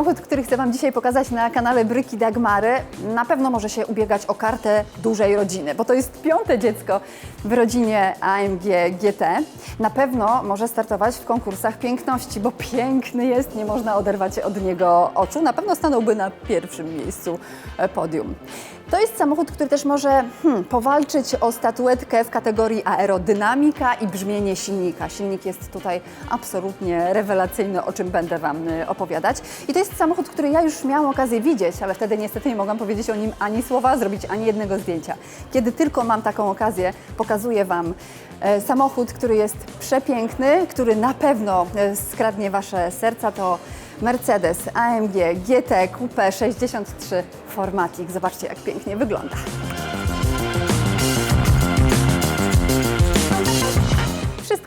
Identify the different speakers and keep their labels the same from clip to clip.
Speaker 1: ну, Samochód, który chcę Wam dzisiaj pokazać na kanale Bryki Dagmary, na pewno może się ubiegać o kartę dużej rodziny, bo to jest piąte dziecko w rodzinie AMG GT. Na pewno może startować w konkursach piękności, bo piękny jest, nie można oderwać od niego oczu. Na pewno stanąłby na pierwszym miejscu e, podium. To jest samochód, który też może hmm, powalczyć o statuetkę w kategorii aerodynamika i brzmienie silnika. Silnik jest tutaj absolutnie rewelacyjny, o czym będę Wam y, opowiadać. I to jest samochód, który ja już miałam okazję widzieć, ale wtedy niestety nie mogłam powiedzieć o nim ani słowa, zrobić ani jednego zdjęcia. Kiedy tylko mam taką okazję, pokazuję Wam e, samochód, który jest przepiękny, który na pewno e, skradnie Wasze serca, to Mercedes AMG GT Coupe 63 Formatic. Zobaczcie, jak pięknie wygląda.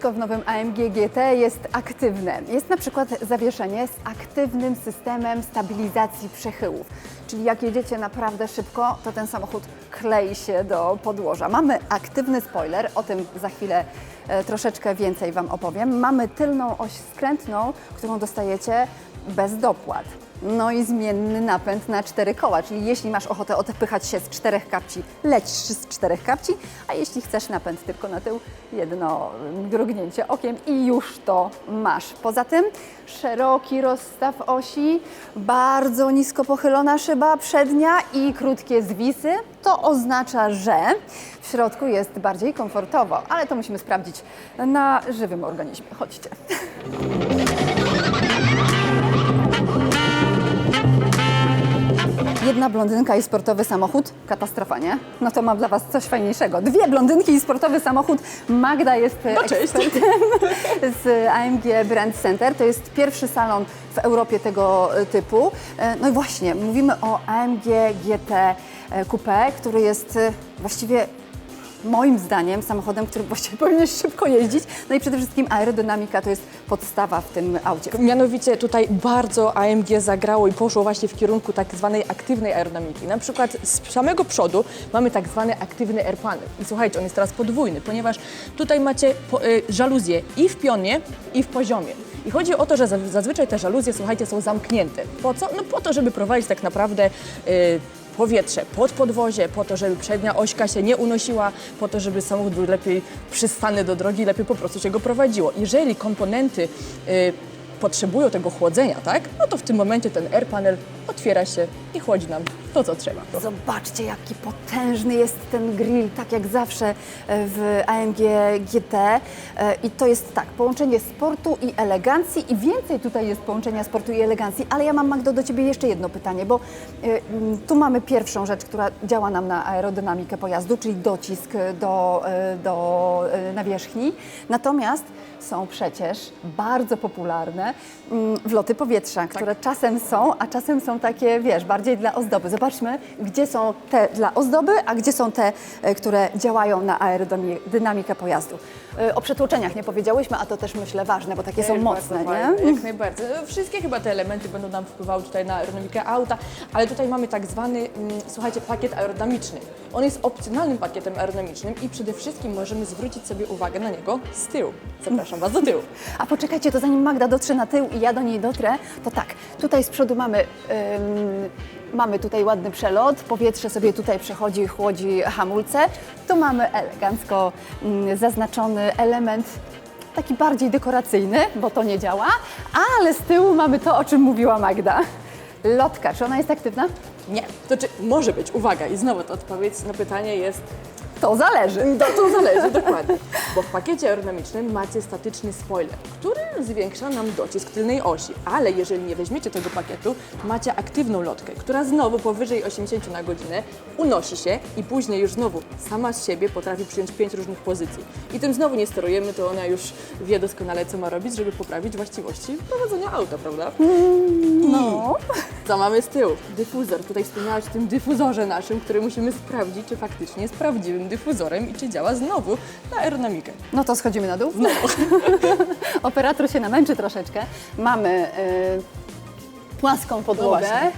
Speaker 1: Wszystko w nowym AMG GT jest aktywne. Jest na przykład zawieszenie z aktywnym systemem stabilizacji przechyłów. Czyli jak jedziecie naprawdę szybko, to ten samochód klei się do podłoża. Mamy aktywny spoiler, o tym za chwilę e, troszeczkę więcej Wam opowiem. Mamy tylną oś skrętną, którą dostajecie bez dopłat. No i zmienny napęd na cztery koła, czyli jeśli masz ochotę odpychać się z czterech kapci, lecisz z czterech kapci, a jeśli chcesz napęd tylko na tył, jedno mrugnięcie okiem i już to masz. Poza tym szeroki rozstaw osi, bardzo nisko pochylona szyba przednia i krótkie zwisy. To oznacza, że w środku jest bardziej komfortowo, ale to musimy sprawdzić na żywym organizmie. Chodźcie. Jedna blondynka i sportowy samochód? Katastrofa, nie? No to mam dla Was coś fajniejszego. Dwie blondynki i sportowy samochód. Magda jest
Speaker 2: No, cześć.
Speaker 1: ekspertem z AMG Brand Center. To jest pierwszy salon w Europie tego e, typu. E, No i właśnie, mówimy o AMG GT e, Coupe, który jest właściwie moim zdaniem samochodem, który właściwie powinien szybko jeździć. No i przede wszystkim aerodynamika to jest podstawa w tym aucie.
Speaker 2: Mianowicie tutaj bardzo AMG zagrało i poszło właśnie w kierunku tak zwanej aktywnej aerodynamiki. Na przykład z samego przodu mamy tak zwany aktywny air panel. I słuchajcie, on jest teraz podwójny, ponieważ tutaj macie po, y, żaluzję i w pionie, i w poziomie. I chodzi o to, że za- zazwyczaj te żaluzje, słuchajcie, są zamknięte. Po co? No po to, żeby prowadzić tak naprawdę y, powietrze pod podwozie, po to, żeby przednia ośka się nie unosiła, po to, żeby samochód był lepiej przystany do drogi, lepiej po prostu się go prowadziło. Jeżeli komponenty y, potrzebują tego chłodzenia, tak? No to w tym momencie ten air panel otwiera się i chłodzi nam to, co trzeba.
Speaker 1: Zobaczcie, jaki potężny jest ten grill, tak jak zawsze e, w AMG GT. E, I to jest tak, połączenie sportu i elegancji i więcej tutaj jest połączenia sportu i elegancji. Ale ja mam, Magdo, do Ciebie jeszcze jedno pytanie, bo e, tu mamy pierwszą rzecz, która działa nam na aerodynamikę pojazdu, czyli docisk do, do nawierzchni. Natomiast są przecież bardzo popularne mm, wloty powietrza, które czasem są, a czasem są takie, wiesz, bardziej dla ozdoby. Zobaczmy, gdzie są te dla ozdoby, a gdzie są te, e, które działają na aerodynamikę pojazdu. E, O przetłoczeniach nie powiedziałyśmy, a to też myślę ważne, bo takie są
Speaker 2: Też
Speaker 1: mocne,
Speaker 2: bardzo
Speaker 1: nie?
Speaker 2: Jak najbardziej. No, Wszystkie chyba te elementy będą nam wpływały tutaj na aerodynamikę auta, ale tutaj mamy tak zwany, mm, słuchajcie, pakiet aerodynamiczny. On jest opcjonalnym pakietem aerodynamicznym i przede wszystkim możemy zwrócić sobie uwagę na niego z tyłu. Zapraszam Was do tyłu.
Speaker 1: A poczekajcie, to zanim Magda dotrze na tył i ja do niej dotrę, to tak, tutaj z przodu mamy, ym, mamy tutaj ładny przelot, powietrze sobie tutaj przechodzi, chłodzi hamulce. Tu mamy elegancko ym, zaznaczony element taki bardziej dekoracyjny, bo to nie działa, ale z tyłu mamy to, o czym mówiła Magda. Lotka, czy ona jest aktywna?
Speaker 2: Nie. To czy może być, uwaga, i znowu to odpowiedź na pytanie jest
Speaker 1: To zależy.
Speaker 2: To, to zależy, dokładnie. Bo w pakiecie aerodynamicznym macie statyczny spoiler, który zwiększa nam docisk tylnej osi. Ale jeżeli nie weźmiecie tego pakietu, macie aktywną lotkę, która znowu powyżej 80 na godzinę unosi się i później już znowu sama z siebie potrafi przyjąć pięć różnych pozycji. I tym znowu nie sterujemy, to ona już wie doskonale, co ma robić, żeby poprawić właściwości prowadzenia auta, prawda?
Speaker 1: No.
Speaker 2: Co mamy z tyłu? Dyfuzor. Tutaj wspomniałaś o tym dyfuzorze naszym, który musimy sprawdzić, czy faktycznie jest prawdziwym dyfuzorem i czy działa znowu na aerodynamikę.
Speaker 1: No to schodzimy na dół. Operator się namęczy troszeczkę. Mamy y, płaską podłogę.
Speaker 2: właśnie.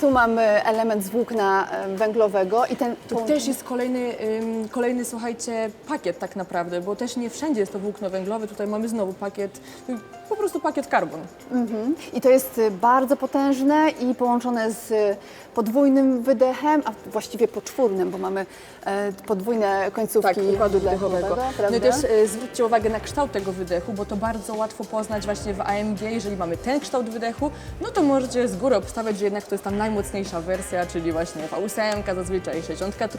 Speaker 1: Tu mamy element z włókna e, węglowego i ten
Speaker 2: To też jest kolejny, ym, kolejny, słuchajcie, pakiet tak naprawdę, bo też nie wszędzie jest to włókno węglowe. Tutaj mamy znowu pakiet, y, po prostu pakiet karbon.
Speaker 1: I to jest y, bardzo potężne i połączone z y, podwójnym wydechem, a właściwie poczwórnym, bo mamy e, podwójne końcówki
Speaker 2: Tak, układu
Speaker 1: wydechowego,
Speaker 2: wydechowego. No
Speaker 1: prawda?
Speaker 2: i też e, zwróćcie uwagę na kształt tego wydechu, bo to bardzo łatwo poznać właśnie w AMG. Jeżeli mamy ten kształt wydechu, no to możecie z góry obstawiać, że jednak to jest ta najmocniejsza wersja, czyli właśnie V8, zazwyczaj 63.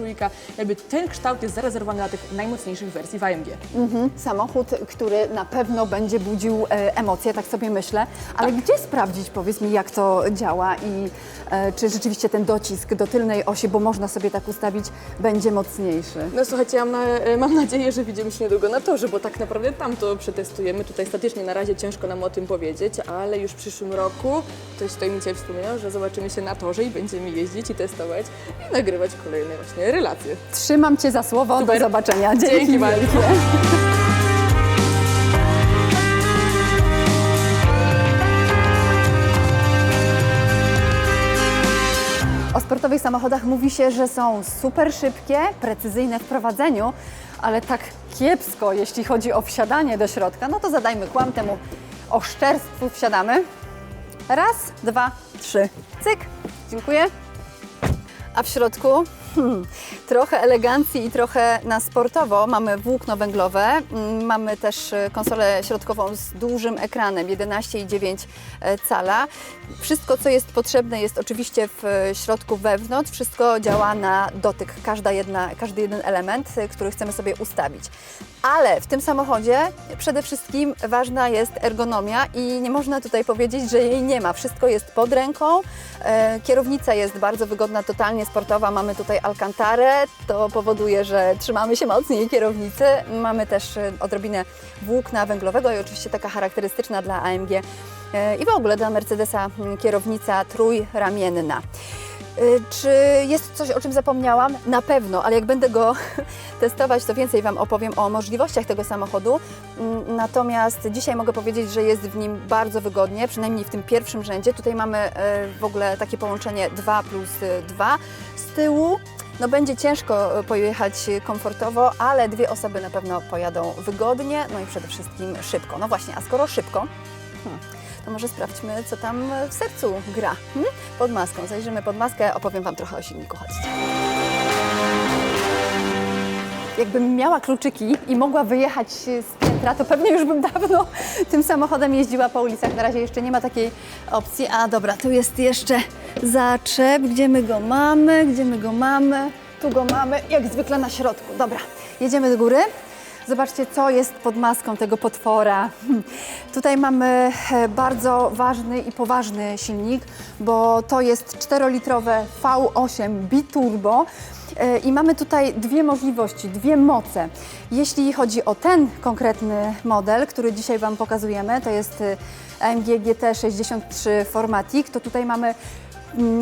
Speaker 2: Jakby ten kształt jest zarezerwowany dla tych najmocniejszych wersji w AMG.
Speaker 1: Mhm. Samochód, który na pewno będzie budził e, emocje, tak sobie myślę. Ale gdzie sprawdzić, powiedz mi, jak to działa i e, czy rzeczywiście ten docisk do tylnej osi, bo można sobie tak ustawić, będzie mocniejszy?
Speaker 2: No słuchajcie, ja mam, e, mam nadzieję, że widzimy się niedługo na torze, bo tak naprawdę tam to przetestujemy. Tutaj statycznie na razie ciężko nam o tym powiedzieć, ale już w przyszłym roku, ktoś tutaj mi dzisiaj wspomniał, że zobaczymy się na torze i będziemy jeździć i testować i nagrywać kolejne właśnie relacje.
Speaker 1: Trzymam Cię za słowo,
Speaker 2: Super.
Speaker 1: do zobaczenia. Dzięki,
Speaker 2: Dzięki bardzo.
Speaker 1: wielkie. O sportowych samochodach mówi się, że są super szybkie, precyzyjne w prowadzeniu, ale tak kiepsko, jeśli chodzi o wsiadanie do środka. No to zadajmy kłam temu oszczerstwu. Wsiadamy. Raz, dwa, trzy. Cyk. Dziękuję. A w środku hmm, trochę elegancji i trochę na sportowo. Mamy włókno węglowe, mm, mamy też e, konsolę środkową z dużym ekranem 11,9 e, cala. Wszystko, co jest potrzebne, jest oczywiście w e, środku wewnątrz. Wszystko działa na dotyk, każda jedna, każdy jeden element, który chcemy sobie ustawić. Ale w tym samochodzie przede wszystkim ważna jest ergonomia i nie można tutaj powiedzieć, że jej nie ma. Wszystko jest pod ręką. E, Kierownica jest bardzo wygodna, totalnie sportowa. Mamy tutaj alcantarę, to powoduje, że trzymamy się mocniej kierownicy. Mamy też e, odrobinę włókna węglowego i oczywiście taka charakterystyczna dla AMG e, i w ogóle dla Mercedesa mm, kierownica trójramienna. Y, Czy jest coś, o czym zapomniałam? Na pewno, ale jak będę go testować, to więcej Wam opowiem o możliwościach tego samochodu. Mm, Natomiast dzisiaj mogę powiedzieć, że jest w nim bardzo wygodnie, przynajmniej w tym pierwszym rzędzie. Tutaj mamy y, w ogóle takie połączenie 2 plus 2 z tyłu. No będzie ciężko y, pojechać komfortowo, ale dwie osoby na pewno pojadą wygodnie, no i przede wszystkim szybko. No właśnie, a skoro szybko, hmm, to może sprawdźmy, co tam w sercu gra. Hmm? Pod maską. Zajrzymy pod maskę, opowiem Wam trochę o silniku. Chodźcie. Jakbym miała kluczyki i mogła wyjechać z piętra, to pewnie już bym dawno tym samochodem jeździła po ulicach. Na razie jeszcze nie ma takiej opcji. A dobra, tu jest jeszcze zaczep. Gdzie my go mamy? Gdzie my go mamy? Tu go mamy, jak zwykle na środku. Dobra, jedziemy do góry. Zobaczcie, co jest pod maską tego potwora. Tutaj mamy e, bardzo ważny i poważny silnik, bo to jest 4-litrowe V8 biturbo. E, I mamy tutaj dwie możliwości, dwie moce. Jeśli chodzi o ten konkretny model, który dzisiaj Wam pokazujemy, to jest AMG GT63 Formatic, to tutaj mamy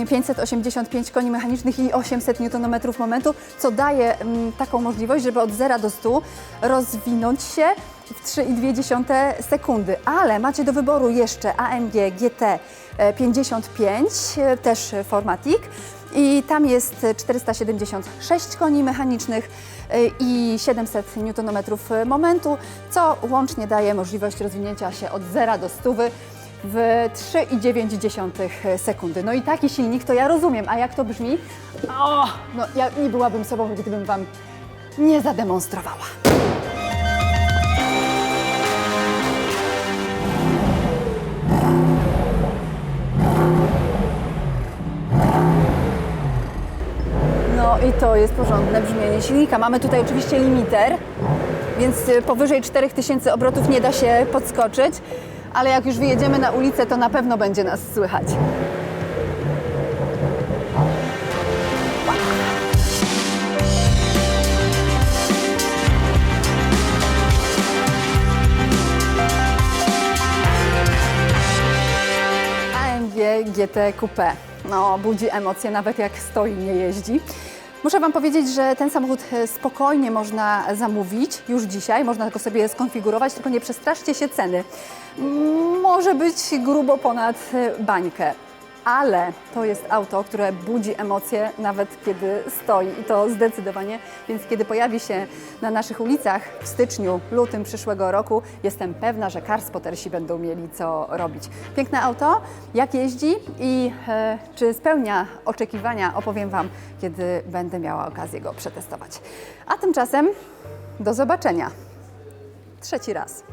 Speaker 1: 585 koni mechanicznych i 800 Nm momentu, co daje mm, taką możliwość, żeby od 0 do 100 rozwinąć się w 3,2 sekundy. Ale macie do wyboru jeszcze AMG GT e, 55, e, też Formatic. I tam jest 476 koni mechanicznych e, i 700 Nm momentu, co łącznie daje możliwość rozwinięcia się od 0 do 100 w 3,9 sekundy. No i taki silnik to ja rozumiem, a jak to brzmi? O, no ja nie byłabym sobą, gdybym Wam nie zademonstrowała. No i to jest porządne brzmienie silnika. Mamy tutaj oczywiście limiter, więc y, powyżej 4000 obrotów nie da się podskoczyć, ale jak już wyjedziemy na ulicę, to na pewno będzie nas słychać. AMG GT Coupe. No, budzi emocje, nawet jak stoi, nie jeździ. Muszę Wam powiedzieć, że ten samochód e, spokojnie można zamówić już dzisiaj, można go sobie skonfigurować, tylko nie przestraszcie się ceny. Może być grubo ponad e, bańkę. Ale to jest auto, które budzi emocje nawet kiedy stoi i to zdecydowanie. Więc kiedy pojawi się na naszych ulicach w styczniu, lutym przyszłego roku, jestem pewna, że Carspottersi będą mieli co robić. Piękne auto, jak jeździ i e, czy spełnia oczekiwania, opowiem Wam, kiedy będę miała okazję go przetestować. A tymczasem do zobaczenia. Trzeci raz.